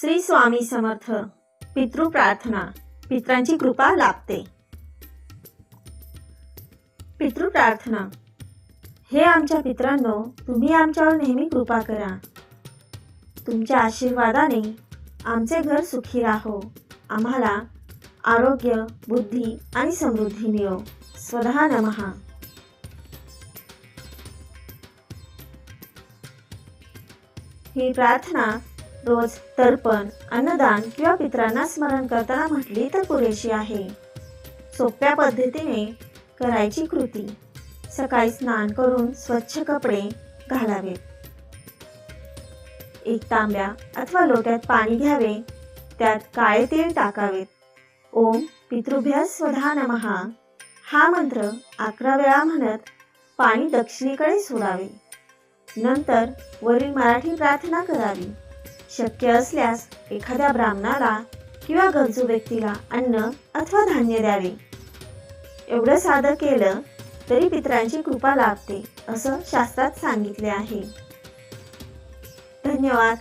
श्री स्वामी समर्थ. पितृ प्रार्थना. पित्रांची कृपा लाभते. पितृ प्रार्थना. हे आमच्या पित्रांनो तुम्ही आमच्यावर नेहमी कृपा करा. तुमच्या आशीर्वादाने आमचे घर सुखी राहो. आम्हाला आरोग्य बुद्धी आणि समृद्धी मिळो. स्वतः नमहा ही प्रार्थना रोज तर्पण अन्नदान किंवा पित्रांना स्मरण करताना म्हटली तर पुरेशी आहे. सोप्या पद्धतीने करायची कृती. सकाळी स्नान करून स्वच्छ कपडे घालावेत एक तांब्या अथवा लोट्यात पाणी घ्यावे. त्यात काळे तेल टाकावेत ओम पितृभ्या स्वधा नमहा हा मंत्र अकरा वेळा म्हणत पाणी दक्षिणेकडे सोडावे. नंतर वरील मराठी प्रार्थना करावी. शक्य असल्यास एखाद्या ब्राह्मणाला किंवा गरजू व्यक्तीला अन्न अथवा धान्य द्यावे. एवढं साधं केलं तरी पित्रांची कृपा लाभते असं शास्त्रात सांगितले आहे. धन्यवाद.